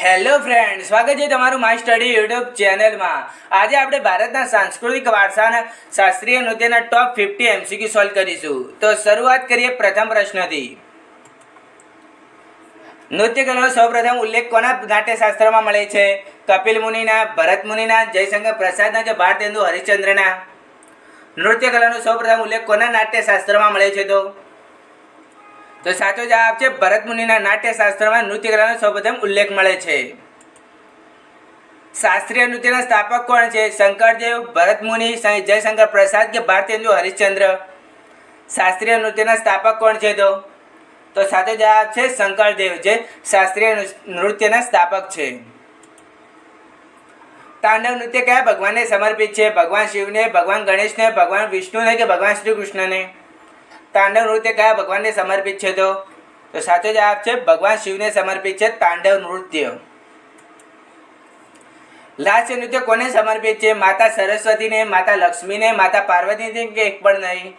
Hello friend સ્વાગત છે તમારું માય સ્ટડી યુટ્યુબ ચેનલમાં આજે આપણે ભારતના સાંસ્કૃતિક વારસાના શાસ્ત્રીય નૃત્યના ટોપ ફિફ્ટી એમસીક્યુ સોલ્વ કરીશું. તો શરૂઆત કરીએ પ્રથમ પ્રશ્નથી. નૃત્ય કલાનો સૌપ્રથમ ઉલ્લેખ કોના નાટ્યશાસ્ત્રમાં મળે છે? કપિલ મુનિના, ભરત મુનિના, જયશંકર પ્રસાદના કે ભારતેન્દુ હરિશ્ચંદ્રના? નૃત્ય કલાનો સૌપ્રથમ ઉલ્લેખ કોના નાટ્યશાસ્ત્રમાં મળે છે તો? તો સાચો જવાબ છે ભરત મુનિના નાટ્યશાસ્ત્રમાં નૃત્ય કલાનો સૌપ્રથમ ઉલ્લેખ મળે છે. શાસ્ત્રીય નૃત્યના સ્થાપક કોણ છે? શંકરદેવ, ભરત મુનિ જયશંકર પ્રસાદ કે ભારતેન્દુ હરિશ્ચંદ્ર? શાસ્ત્રીય નૃત્યના સ્થાપક કોણ છે તો? તો સાચો જવાબ છે શંકરદેવ જે શાસ્ત્રીય નૃત્યના સ્થાપક છે. તાંડવ નૃત્ય કયા ભગવાનને સમર્પિત છે? ભગવાન શિવને, ભગવાન ગણેશને, ભગવાન વિષ્ણુને કે ભગવાન શ્રી કૃષ્ણને? તાંડવ નૃત્ય કયા ભગવાનને સમર્પિત છે તો? તો સાચો જવાબ છે ભગવાન શિવને સમર્પિત છે તાંડવ નૃત્ય. લાસ્ય નૃત્ય કોને સમર્પિત છે? માતા સરસ્વતીને, માતા લક્ષ્મીને, માતા પાર્વતીને કે એક પણ નહીં?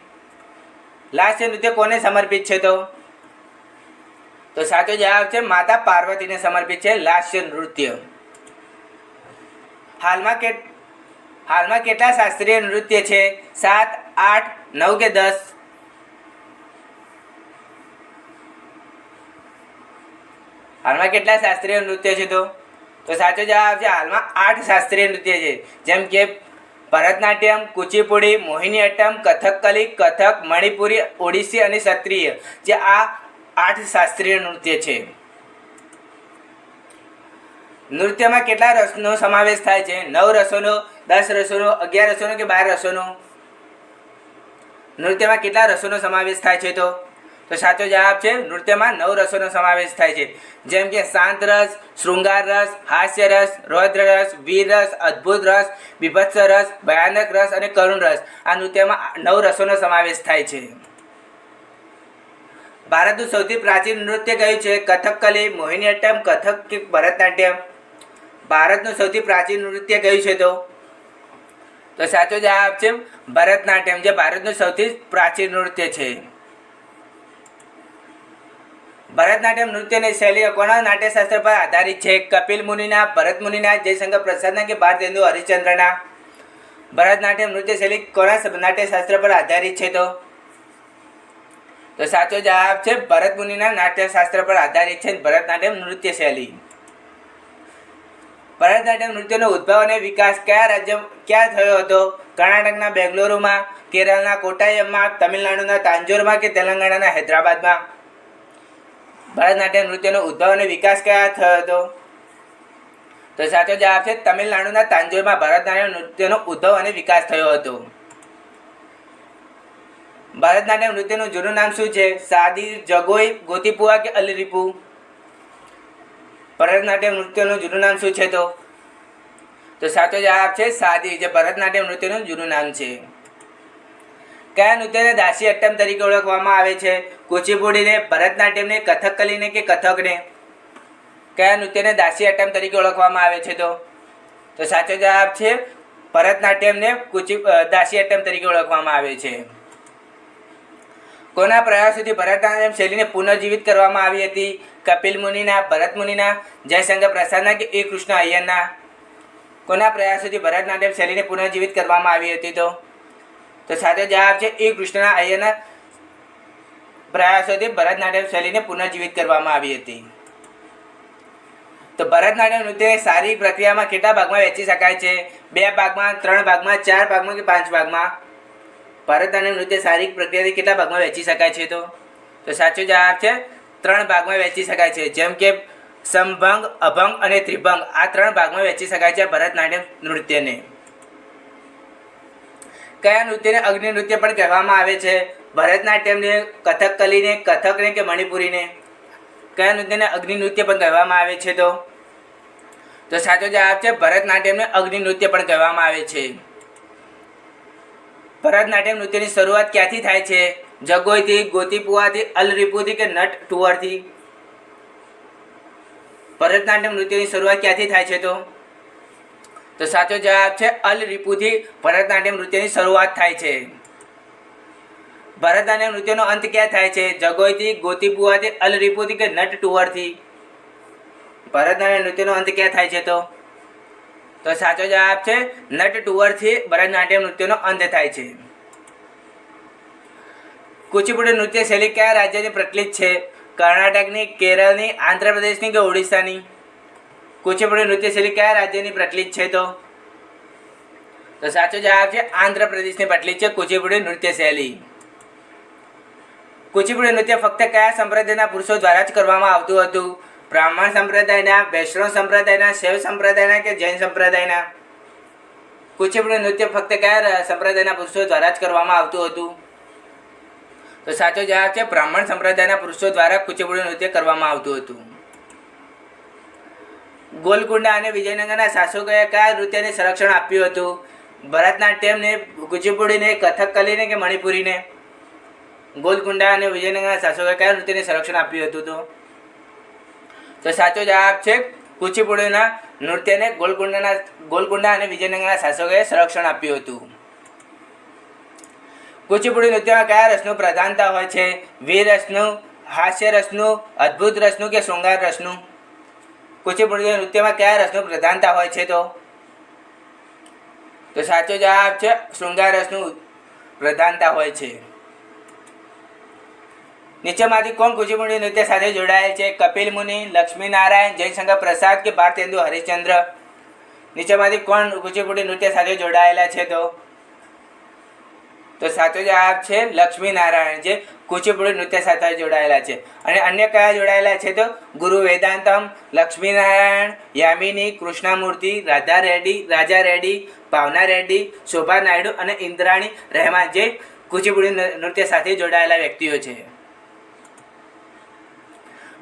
લાસ્ય નૃત્ય કોને સમર્પિત છે તો? તો સાચો જવાબ છે માતા પાર્વતીને સમર્પિત છે લાસ્ય નૃત્ય. હાલમાં કે હાલમાં કેટલા શાસ્ત્રીય નૃત્ય છે? સાત, આઠ, નવ કે દસ? હાલમાં કેટલા શાસ્ત્રીય નૃત્ય છે તો? તો સાચો જવાબ છે હાલમાં આઠ શાસ્ત્રીય નૃત્ય છે. જેમ કે ભરતનાટ્યમ, કુચીપુડી મોહિની અટ્ટમ કથકકલી, કથક, મણિપુરી ઓડિસી અને ક્ષત્રિય જે આ આઠ શાસ્ત્રીય નૃત્ય છે. નૃત્યમાં કેટલા રસનો સમાવેશ થાય છે? નવ રસોનો, દસ રસોનો, અગિયાર રસોનો કે બાર રસોનો? નૃત્યમાં કેટલા રસોનો સમાવેશ થાય છે તો? તો સાચો જવાબ છે, નૃત્યમાં નવ રસોનો સમાવેશ થાય છે. જેમ કે શાંત રસ, શૃંગાર રસ, હાસ્ય રસ, રૌદ્ર રસ, વીર રસ, અદ્ભુત રસ, બીભત્સ રસ, ભયાનક રસ અને કરુણ રસ. આ નૃત્યમાં નવ રસોનો સમાવેશ થાય છે. ભારતનું સૌથી પ્રાચીન નૃત્ય કયું છે? કથકકલી મોહિની અટ્ટમ કથક કે ભરતનાટ્યમ? ભારતનું સૌથી પ્રાચીન નૃત્ય કયું છે તો? તો સાચો જવાબ છે ભરતનાટ્યમ, જે ભારતનું સૌથી પ્રાચીન નૃત્ય છે. ભરતનાટ્યમ નૃત્યની શૈલી કોના નાટ્યશાસ્ત્ર પર આધારિત છે. કપિલ મુનિના, ભરત મુનિના, જયશંકર પ્રસાદના કે ભારતેન્દુ હરિશ્ચંદ્રના. ભરતનાટ્યમ નૃત્ય શૈલી કોના નાટ્યશાસ્ત્ર પર આધારિત છે તો. તો સાચો જવાબ છે ભરત મુનિના નાટ્યશાસ્ત્ર પર આધારિત છે ભરતનાટ્યમ નૃત્ય શૈલી. ભરતનાટ્યમ નૃત્યનો ઉદ્ભવ અને વિકાસ કયા રાજ્ય ક્યાં થયો હતો? કર્ણાટકના બેંગ્લુરુમાં, કેરળના કોટાયમમાં તમિલનાડુના તાંજોરમાં કે તેલંગાણાના હૈદરાબાદમાં? ભરતનાટ્યમ નૃત્યનો ઉદ્ભવ અને વિકાસ કયા થયો હતો? તો સાચો જવાબ છે તમિલનાડુના તાંજોરમાં ભરતનાટ્યમ નૃત્યનો ઉદ્ભવ અને વિકાસ થયો હતો. ભરતનાટ્યમ નૃત્યનું જૂનું નામ શું છે? સાદી જગોઈ, ગોતીપુઆ કે અલરીપુ? ભરતનાટ્યમ નૃત્યનું જૂનું નામ શું છે તો? તો સાચો જવાબ છે સાદી જે ભરતનાટ્યમ નૃત્યનું જૂનું નામ છે. કયા નૃત્યને દાસી અટ્ટમ તરીકે ઓળખવામાં આવે છે. કુચીપુડીને, ભરતનાટ્યમને કથકકલીને કે કથકને? કયા નૃત્યને દાસી અટ્ટમ તરીકે ઓળખવામાં આવે છે તો? તો સાચો જવાબ છે ભરતનાટ્યમને કુચી દાસી અટ્ટમ તરીકે ઓળખવામાં આવે છે. કોના પ્રયાસોથી ભરતનાટ્યમ શૈલીને પુનર્જીવિત કરવામાં આવી હતી? કપિલ મુનિના, ભરત મુનિના, જયશંકર પ્રસાદના કે એ કૃષ્ણ અય્યરના કોના પ્રયાસોથી ભરતનાટ્યમ શૈલીને પુનર્જીવિત કરવામાં આવી હતી તો? તો સાચો જવાબ છે એ કૃષ્ણના અય્યરના પ્રયાસોથી ભરતનાટ્યમ શૈલીને પુનર્જીવિત કરવામાં આવી હતી. તો ભરતનાટ્યમ નૃત્યને સારી પ્રક્રિયામાં કેટલા ભાગમાં વેચી શકાય છે? બે ભાગમાં, ત્રણ ભાગમાં, ચાર ભાગમાં કે પાંચ ભાગમાં? ભરતનાટ્યમ નૃત્ય શારીરિક પ્રક્રિયાથી કેટલા ભાગમાં વેચી શકાય છે તો? તો સાચો જવાબ છે ત્રણ ભાગમાં વેચી શકાય છે. જેમ કે સંભંગ, અભંગ અને ત્રિભંગ. આ ત્રણ ભાગમાં વેચી શકાય છે ભરતનાટ્યમ નૃત્યને. કયા નૃત્યને અગ્નિ નૃત્ય પણ કહેવામાં આવે છે? ભરતનાટ્યમને, કથકકલીને, કથકને કે મણિપુરીને? કયા નૃત્યને અગ્નિ નૃત્ય પણ કહેવામાં આવે છે તો? તો સાચો જવાબ છે ભરતનાટ્યમને અગ્નિ નૃત્ય પણ કહેવામાં આવે છે. ભરતનાટ્યમ નૃત્યની શરૂઆત ક્યાંથી થાય છે? જગોઈથી ગોતીપુઆથી અલરીપુથી કે નટ ટુવરથી? ભરતનાટ્યમ નૃત્યની શરૂઆત ક્યાંથી થાય છે તો? તો સાચો જવાબ છે અલ રિપુથી ભરતનાટ્યમ નૃત્યની શરૂઆત થાય છે. ભરતનાટ્યમ નૃત્યનો અંત ક્યાં થાય છે? જગોઈથી ગોતીપુઆથી અલરીપુથી કે નટ ટુવરથી? ભરતનાટ્યમ નૃત્યનો અંત ક્યાં થાય છે તો? તો સાચો જવાબ છે નટ ટુવરથી ભરતનાટ્યમ નૃત્યનો અંત થાય છે. કુચીપુડી નૃત્ય શૈલી કયા રાજ્યની પ્રચલિત છે? કર્ણાટકની, કેરળની, આંધ્રપ્રદેશની કે ઓડિશાની? કુચીપુડી નૃત્ય શૈલી કયા રાજ્યની પ્રચલિત છે તો? તો સાચો જવાબ છે આંધ્રપ્રદેશની પ્રચલિત છે કુચીપુડી નૃત્ય શૈલી. કુચીપુડી નૃત્ય ફક્ત કયા સંપ્રદાયના પુરુષો દ્વારા જ કરવામાં આવતું હતું? બ્રાહ્મણ સંપ્રદાયના, વૈષ્ણવ સંપ્રદાયના, શૈવ સંપ્રદાયના કે જૈન સંપ્રદાયના? કુચીપુડી નૃત્ય ફક્ત કયા સંપ્રદાયના પુરુષો દ્વારા જ કરવામાં આવતું હતું? તો સાચો જવાબ છે બ્રાહ્મણ સંપ્રદાયના પુરુષો દ્વારા કુચીપુડી નૃત્ય કરવામાં આવતું હતું. ગોલકુંડા અને વિજયનગરના શાસકોએ કયા નૃત્યને સંરક્ષણ આપ્યું હતું? ભરતનાટ્યમને, કુચીપુડીને, કથકકલીને કે મણિપુરીને? ગોલકુંડા અને વિજયનગરના શાસકોએ કયા નૃત્યને સંરક્ષણ આપ્યું હતું તો? તો સાચો જવાબ છે કુચીપુડીના નૃત્યને ગોલકુંડાના ગોલકુંડા અને વિજયનગરના શાસકોએ સંરક્ષણ આપ્યું હતું. કુચીપુડી નૃત્યમાં કયા રસનું પ્રધાનતા હોય છે? વીર રસનું હાસ્ય રસનું અદ્ભુત રસનું કે શૃંગાર રસનું કુચીપુડી નૃત્યમાં કયા રસનું પ્રધાનતા હોય છે તો? તો સાચો જવાબ છે, શૃંગાર રસનું પ્રધાનતા હોય છે. નીચેમાંથી કોણ કુચીપુડી નૃત્ય સાથે જોડાયેલ છે? કપિલ મુનિ, લક્ષ્મી નારાયણ, જયશંકર પ્રસાદ કે ભારતેન્દુ હરિશ્ચંદ્ર? નીચેમાંથી કોણ કુચીપુડી નૃત્ય સાથે જોડાયેલા છે તો? તો સાચો જવાબ છે લક્ષ્મી નારાયણ જે કુચીપુડી નૃત્ય સાથે જોડાયેલા છે. અને અન્ય કયા જોડાયેલા છે તો? ગુરુ વેદાંતમ, લક્ષ્મીનારાયણ, યામિની, કૃષ્ણામૂર્તિ, રાધા રેડ્ડી, રાજા રેડ્ડી, ભાવના રેડ્ડી, શોભા નાયડુ અને ઇન્દ્રાણી રહેમાન જે કુચીપુડી નૃત્ય સાથે જોડાયેલા વ્યક્તિઓ છે.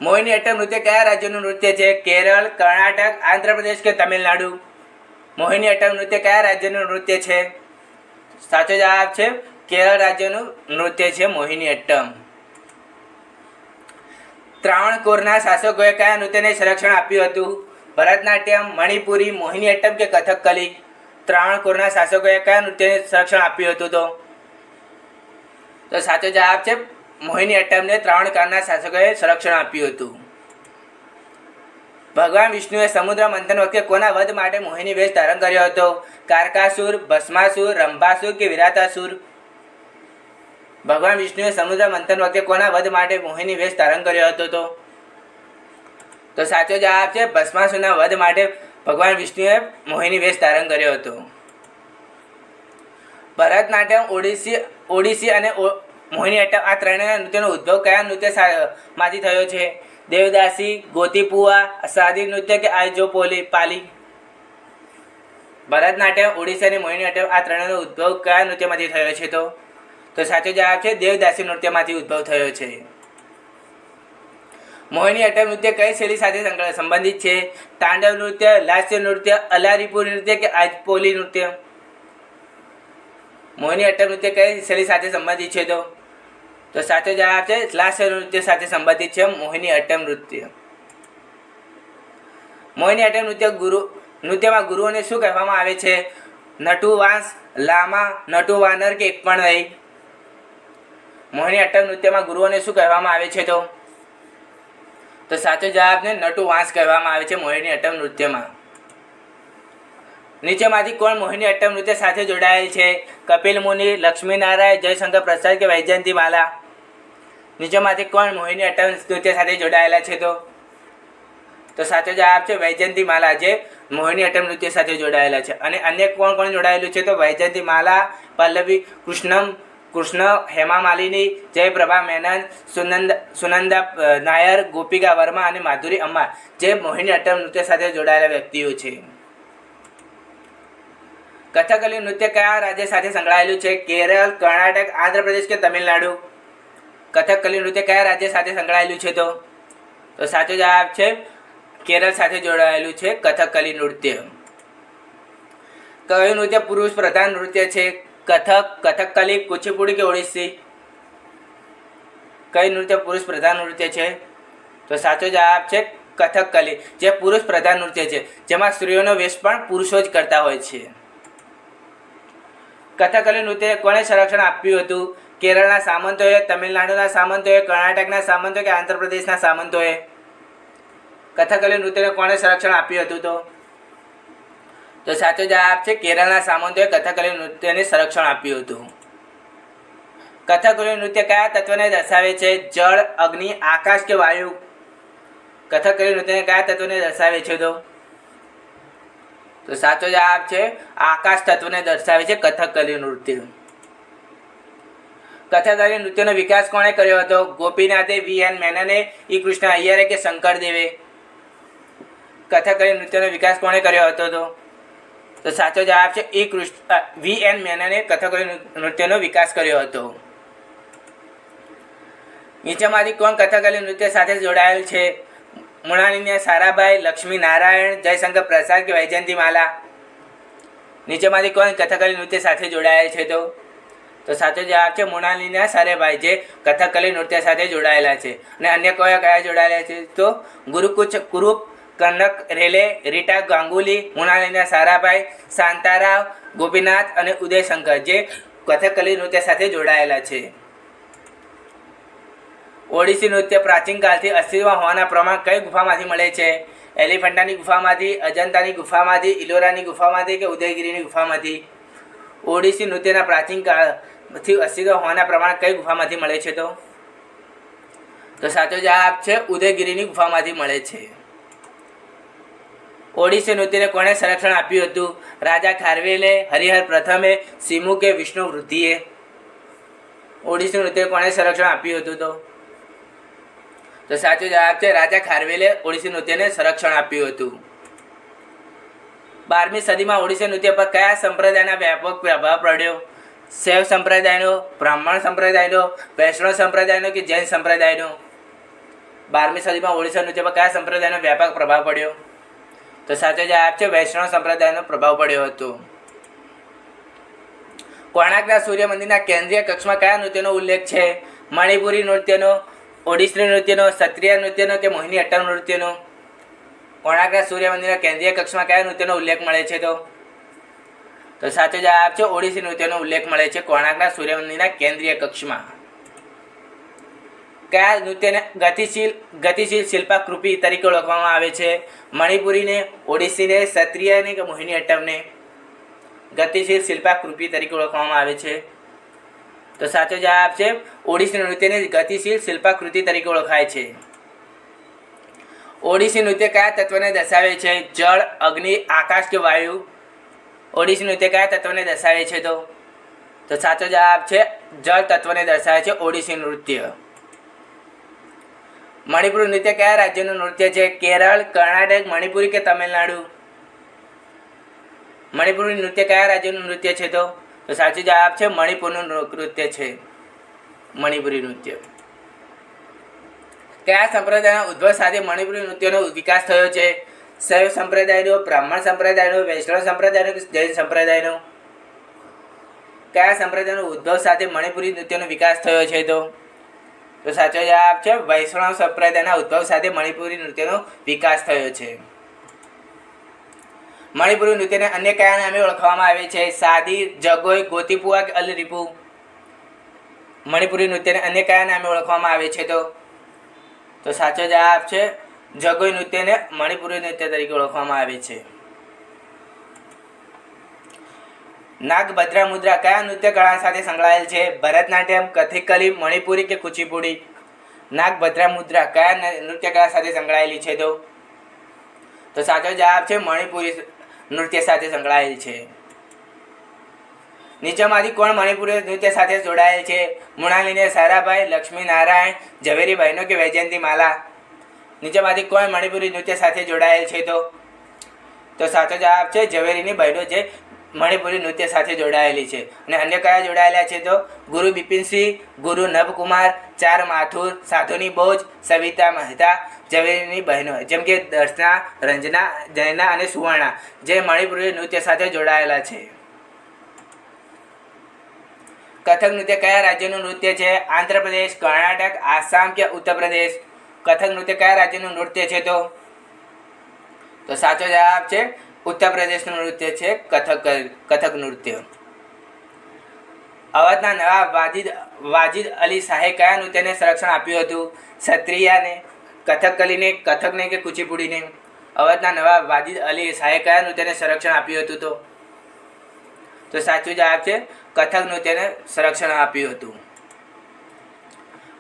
મોહિની અટ્ટમ નૃત્ય કયા રાજ્યનું નૃત્ય છે? કેરળ, કર્ણાટક, આંધ્રપ્રદેશ કે તમિલનાડુ? મોહિની અટ્ટમ નૃત્ય કયા રાજ્યનું નૃત્ય છે? સાચો જવાબ છે કેરળ રાજ્યનું નૃત્ય છે મોહિની અટ્ટમ. ત્રાવણકોરના શાસકોએ કયા નૃત્યને સંરક્ષણ આપ્યું હતું? ભરતનાટ્યમ, મણિપુરી, મોહિની અટ્ટમ કે કથકલી ત્રાવણકોરના શાસકોએ કયા નૃત્યને સંરક્ષણ આપ્યું હતું તો? તો સાચો જવાબ છે મોહિની અટ્ટમને ત્રાવણકારના શાસકોએ સંરક્ષણ આપ્યું હતું. ભગવાન વિષ્ણુએ સમુદ્ર મંથન વખતે કોના વધ માટે મોહિની વેશ ધારણ કર્યો હતો? કારકાસુર, ભસ્માસુર, રંભાસુર કે વિરાતાસુર? ભગવાન વિષ્ણુએ સમુદ્ર મંથન વખતે કોના વધ માટે મોહિની વેશ ધારણ કર્યો હતો તો? તો સાચો જવાબ છે ભસ્માસુરના વધ માટે ભગવાન વિષ્ણુએ મોહિની વેશ ધારણ કર્યો હતો. ભરતનાટ્યમ, ઓડિસી ઓડિસી અને મોહિની અટ્ટમ આ ત્રણેય નૃત્યનો ઉદ્ભવ કયા નૃત્યમાંથી થયો છે? દેવદાસી ગોતીપુઆ સાદી નૃત્ય કે આઈજો પોલી ભરતનાટ્યમ, ઓડિશાની અને મોહિની અટ્ટમ આ ત્રણેયનો ઉદ્ભવ કયા નૃત્યમાંથી થયો છે તો? તો સાચો જવાબ છે દેવદાસી નૃત્યમાંથી ઉદ્ભવ થયો છે. મોહિની અટ્ટમ નૃત્ય કઈ શૈલી સાથે સંબંધિત છે? તાંડવ નૃત્ય, લાસ્ય નૃત્ય, અલારીપુરી નૃત્ય કે આજપોલી નૃત્ય? મોહિની અટ્ટમ નૃત્ય કઈ શૈલી સાથે સંબંધિત છે તો? તો સાચો જવાબ છે, લાસ્ય નૃત્ય સાથે સંબંધિત છે, મોહિની અટ્ટમ નૃત્ય. મોહિની અટ્ટમ નૃત્ય ગુરુ, નૃત્યમાં ગુરુઓને શું કહેવામાં આવે છે? નટુ વાંસ, લામા, નટુ વાનર કે એક પણ નહીં મોહિની અટ્ટમ નૃત્યમાં ગુરુઓને શું કહેવામાં આવે છે તો? તો સાચો જવાબ ને નટુ વાંસ કહેવામાં આવે છે મોહિની અટ્ટમ નૃત્યમાં. નીચેમાંથી કોણ મોહિની અટ્ટમ નૃત્ય સાથે જોડાયેલ છે? કપિલ મુનિ લક્ષ્મી નારાયણ જયશંકર પ્રસાદ કે વૈજયંતી માલા નીચેમાંથી કોણ મોહિની અટ્ટમ નૃત્ય સાથે જોડાયેલા છે તો? તો સાચો જવાબ છે વૈજયંતી માલા જે મોહિની અટ્ટમ નૃત્ય સાથે જોડાયેલા છે. અને અન્ય કોણ કોણ જોડાયેલું છે તો વૈજયંતી માલા, પલ્લવી કૃષ્ણમ, કૃષ્ણ હેમા માલિની જયપ્રભા મેનન, સુનંદ, સુનંદા નાયર, ગોપિકા વર્મા અને માધુરી અમ્મા જે મોહિની અટ્ટમ નૃત્ય સાથે જોડાયેલા વ્યક્તિઓ છે. કથકલી નૃત્ય કયા રાજ્ય સાથે સંકળાયેલું છે? કેરળ, કર્ણાટક, આંધ્રપ્રદેશ કે તમિલનાડુ? કથકલી નૃત્ય કયા રાજ્ય સાથે સંકળાયેલું છે તો? તો સાચો જવાબ છે કેરળ સાથે જોડાયેલું છે કથકલી નૃત્ય. કયું નૃત્ય પુરુષ પ્રધાન નૃત્ય છે? કથક કથકલી કુચીપુડી કે ઓડિસી કઈ નૃત્ય પુરુષ પ્રધાન નૃત્ય છે? તો સાચો જવાબ છે કથકલી જે પુરુષ પ્રધાન નૃત્ય છે, જેમાં સ્ત્રીઓનો વેશ પણ પુરુષો જ કરતા હોય છે. કથકલી નૃત્ય કોને સંરક્ષણ આપ્યું હતું? કેરળના સામંતોએ, તમિલનાડુના સામંતોએ, કર્ણાટકના સામંતો કે આંધ્રપ્રદેશના સામંતોએ? કથકલી નૃત્યને કોણે સંરક્ષણ આપ્યું હતું તો? તો સાચો જવાબ છે કેરળના સામંતોએ કથકલી નૃત્યને સંરક્ષણ આપ્યું હતું. કથકલી નૃત્ય કયા તત્વને દર્શાવે છે? જળ, અગ્નિ, આકાશ કે વાયુ? કથકલી નૃત્યને કયા તત્વને દર્શાવે છે તો? તો સાચો જવાબ છે આકાશ તત્વને દર્શાવે છે કથકલી નૃત્ય. કથકલી નૃત્યનો વિકાસ કોણે કર્યો હતો? ગોપીનાથે, વી એન મેનને, ઈ કૃષ્ણ અય્યરે કે શંકરદેવે કથકલી નૃત્યનો વિકાસ કોણે કર્યો હતો તો? તો સાચો જવાબ છે ઈ કૃષ્ણ વી એન મેનને કથકલી નૃત્યનો વિકાસ કર્યો હતો. નીચેમાંથી કોણ કથકલી નૃત્ય સાથે જોડાયેલ છે? મૃણાલિની સારાભાઈ, લક્ષ્મી નારાયણ, જયશંકર પ્રસાદ કે વૈજયંતી માલા નીચેમાંથી કોણ કથકલી નૃત્ય સાથે જોડાયેલ છે તો? તો સાચો જવાબ છે મૃણાલિના સારાભાઈ જે કથકલી નૃત્ય સાથે જોડાયેલા છે. અને અન્ય કયા કયા જોડાયેલા છે? તો ગુરુકુચ કુરુપ કનક રેલે, રીટા, ગાંગુલી મૃણાલિના સારાભાઈ શાંતારાવ, ગોપીનાથ અને ઉદયશંકર જે કથકલી નૃત્ય સાથે જોડાયેલા છે. ઓડિસી નૃત્ય પ્રાચીન કાળથી અસ્તિત્વમાં હોવાના પ્રમાણ કઈ ગુફામાંથી મળે છે? એલિફન્ટાની ગુફામાંથી, અજંતાની ગુફામાંથી, ઇલોરાની ગુફામાંથી કે ઉદયગીરીની ગુફામાંથી? ઓડિસી નૃત્યના પ્રાચીન કાળથી અસ્તિત્વ હોવાના પ્રમાણ કઈ ગુફામાંથી મળે છે તો? તો સાચો જવાબ છે ઉદયગીરીની ગુફામાંથી મળે છે. ઓડિસી નૃત્યને કોણે સંરક્ષણ આપ્યું હતું? રાજા ખારવેલે, હરિહર પ્રથમે, સિમુ કે વિષ્ણુ વૃદ્ધિએ? ઓડિસી નૃત્ય કોણે સંરક્ષણ આપ્યું હતું તો? તો સાચો જવાબ છે રાજા ખારવેલે ઓડિસી નૃત્યને સંરક્ષણ આપ્યું હતું. બારમી સદીમાં ઓડિસી નૃત્ય પર કયા સંપ્રદાયના વ્યાપક પ્રભાવ પડ્યો? શૈવ સંપ્રદાયનો, બ્રાહ્મણ સંપ્રદાયનો, વૈષ્ણવ સંપ્રદાયનો કે જૈન સંપ્રદાયનો? બારમી સદીમાં ઓડિસા નૃત્ય કયા સંપ્રદાયનો વ્યાપક પ્રભાવ પડ્યો? તો સાચો જવાબ છે વૈષ્ણવ સંપ્રદાયનો પ્રભાવ પડ્યો હતો. કોણાર્કના સૂર્ય મંદિરના કેન્દ્રીય કક્ષમાં કયા નૃત્યનો ઉલ્લેખ છે? મણિપુરી નૃત્યનો ઓડિશી નૃત્યનો, ક્ષત્રિય નૃત્યનો કે મોહિની અટ્ટમ નૃત્યનો? કોણાર્કના સૂર્ય મંદિરના કેન્દ્રીય કક્ષમાં કયા નૃત્યનો ઉલ્લેખ મળે છે તો? તો સાચો જવાબ છે ઓડિસી નૃત્યનો ઉલ્લેખ મળે છે કોણાર્કના સૂર્યમંદિરના કેન્દ્રીય કક્ષમાં. કયા નૃત્યને ગતિશીલ ગતિશીલ શિલ્પાકૃતિ તરીકે ઓળખવામાં આવે છે. મણિપુરીને, ઓડિસીને, ક્ષત્રિયને કે મોહિની અટ્ટમને ગતિશીલ શિલ્પાકૃતિ તરીકે ઓળખવામાં આવે છે. તો સાચો જવાબ છે, ઓડિસી નૃત્યને ગતિશીલ શિલ્પાકૃતિ તરીકે ઓળખાય છે. ઓડિસી નૃત્ય કયા તત્વને દર્શાવે છે? જળ, અગ્નિ, આકાશ કે વાયુ? ઓડિસી તે કયા તત્વને દર્શાવે છે તો? તો સાચો જવાબ છે, જળ તત્વને દર્શાવે છે ઓડિશી નૃત્ય. મણિપુર નૃત્ય કયા રાજ્યનું નૃત્ય છે? કેરળ, કર્ણાટક, મણિપુરી કે તમિલનાડુ? મણિપુરી નૃત્ય કયા રાજ્યનું નૃત્ય છે તો? તો સાચો જવાબ છે, મણિપુરનું નૃત્ય છે. મણિપુરી નૃત્ય. કયા સંપ્રદાયના ઉદ્ભવ સાથે મણિપુરી નૃત્યનો વિકાસ થયો છે? શૈવ સંપ્રદાયનો, બ્રાહ્મણ સંપ્રદાયનો, વૈષ્ણવ સંપ્રદાયનો કે જૈન સંપ્રદાયનો? કયા સંપ્રદાયનો ઉદ્ભવ સાથે મણિપુરી નૃત્યનો વિકાસ થયો છે તો? તો સાચો જવાબ છે વૈષ્ણવ સંપ્રદાયના ઉદ્ભવ સાથે મણિપુરી નૃત્યનો વિકાસ થયો છે. મણિપુરી નૃત્યને અન્ય કયા નામે ઓળખવામાં આવે છે? સાદી, જગોઈ, ગોતીપુઆ કે અલરીપુ? મણિપુરી નૃત્યને અન્ય કયા નામે ઓળખવામાં આવે છે તો? તો સાચો જવાબ છે જગોઈ નૃત્યને મણિપુરી નૃત્ય તરીકે ઓળખવામાં આવે છે. નાગભદ્રા મુદ્રા કયા નૃત્ય કળા સાથે સંકળાયેલ છે? ભરતનાટ્યમ, કથકલી, મણિપુરી કે કુચીપુડી? નાગભદ્રા મુદ્રા કયા નૃત્ય કળા સાથે સંકળાયેલી છે તો? તો સાચો જવાબ છે મણિપુરી નૃત્ય સાથે સંકળાયેલ છે. નીચેમાંથી કોણ મણિપુરી નૃત્ય સાથે જોડાયેલ છે? મૃણાલિની, સારાભાઈ લક્ષ્મી નારાયણ ઝવેરીભાઈનો કે વૈજયંતી માલા નીચેમાંથી કોણ મણિપુરી નૃત્ય સાથે જોડાયેલ છે તો? તો સાચો જવાબ છે ઝવેરીની બહેનો જે મણિપુરી નૃત્ય સાથે જોડાયેલી છે. અને અન્ય કયા જોડાયેલા છે તો? ગુરુ બિપિનસિંહ ગુરુ નભકુમાર ચાર માથુર, સાધુની બોજ, સવિતા મહેતા, ઝવેરીની બહેનો. જેમ કે દર્શના, રંજના જૈના અને સુવર્ણા જે મણિપુરી નૃત્ય સાથે જોડાયેલા છે. કથક નૃત્ય કયા રાજ્યનું નૃત્ય છે? આંધ્રપ્રદેશ, કર્ણાટક, આસામ કે ઉત્તર પ્રદેશ કથક નૃત્ય કયા રાજ્યનું નૃત્ય છે તો? તો સાચો જવાબ છે ઉત્તર પ્રદેશનું નૃત્ય છે કથક કથક નૃત્ય. અવધના નવા વાજિદ વાજિદ અલી શાહે કયા નૃત્યને સંરક્ષણ આપ્યું હતું? ક્ષત્રિયાને, કથકલીને, કથકને કે કુચીપુડીને? અવધના નવા વાજિદ અલી શાહે કયા નૃત્યને સંરક્ષણ આપ્યું હતું તો? તો સાચું જવાબ છે કથક નૃત્યને સંરક્ષણ આપ્યું હતું.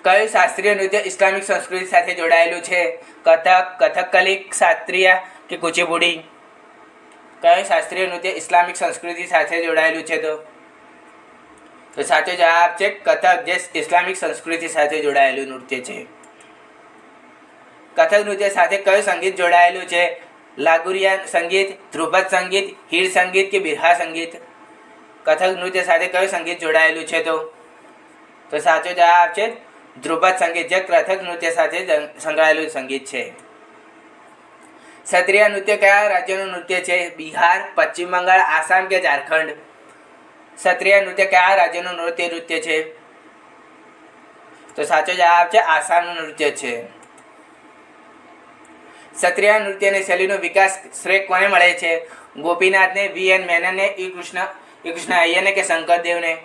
કયું શાસ્ત્રીય નૃત્ય ઇસ્લામિક સંસ્કૃતિ સાથે જોડાયેલું છે? કથક કથકલી શાસ્ત્રીય કે કુચીપુડી? કયું શાસ્ત્રીય નૃત્ય ઇસ્લામિક સંસ્કૃતિ સાથે જોડાયેલું છે તો? તો સાચો જવાબ છે કથક, જે ઇસ્લામિક સંસ્કૃતિ સાથે જોડાયેલું નૃત્ય છે. કથક નૃત્ય સાથે કયું સંગીત જોડાયેલું છે? લાગુરિયા સંગીત, ધ્રુપદ સંગીત, હીર સંગીત કે બિરહા સંગીત? કથક નૃત્ય સાથે કયું સંગીત જોડાયેલું છે તો? તો સાચો જવાબ છે ધ્રુપદ સંગીત જે કથક નૃત્ય સાથે સંકળાયેલું સંગીત છે. ક્ષત્રિય નૃત્ય કયા રાજ્યનું નૃત્ય છે? બિહાર, પશ્ચિમ બંગાળ, આસામ કે ઝારખંડ? ક્ષત્રિય નૃત્ય કયા રાજ્યનું નૃત્ય નૃત્ય છે? તો સાચો જવાબ છે આસામનું નૃત્ય છે. ક્ષત્રિય નૃત્યની શૈલીનો વિકાસ શ્રેય કોને મળે છે? ગોપીનાથને, વી એન મેનનને, ઈ કૃષ્ણ ઈ કૃષ્ણ અય્યરને કે શંકરદેવને?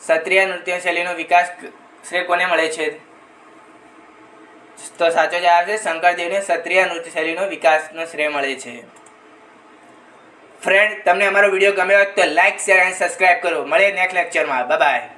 ક્ષત્રિય નૃત્ય શૈલીનો વિકાસ શ્રેય કોને મળે છે? તો સાચો જવાબ છે, શંકરદેવને ક્ષત્રિય નૃત્ય શૈલીનો વિકાસનો શ્રેય મળે છે. ફ્રેન્ડ તમને અમારો વીડિયો ગમ્યો હોય તો લાઈક શેર અને સબસ્ક્રાઈબ કરો. મળીએ નેક્સ્ટ લેક્ચરમાં બાય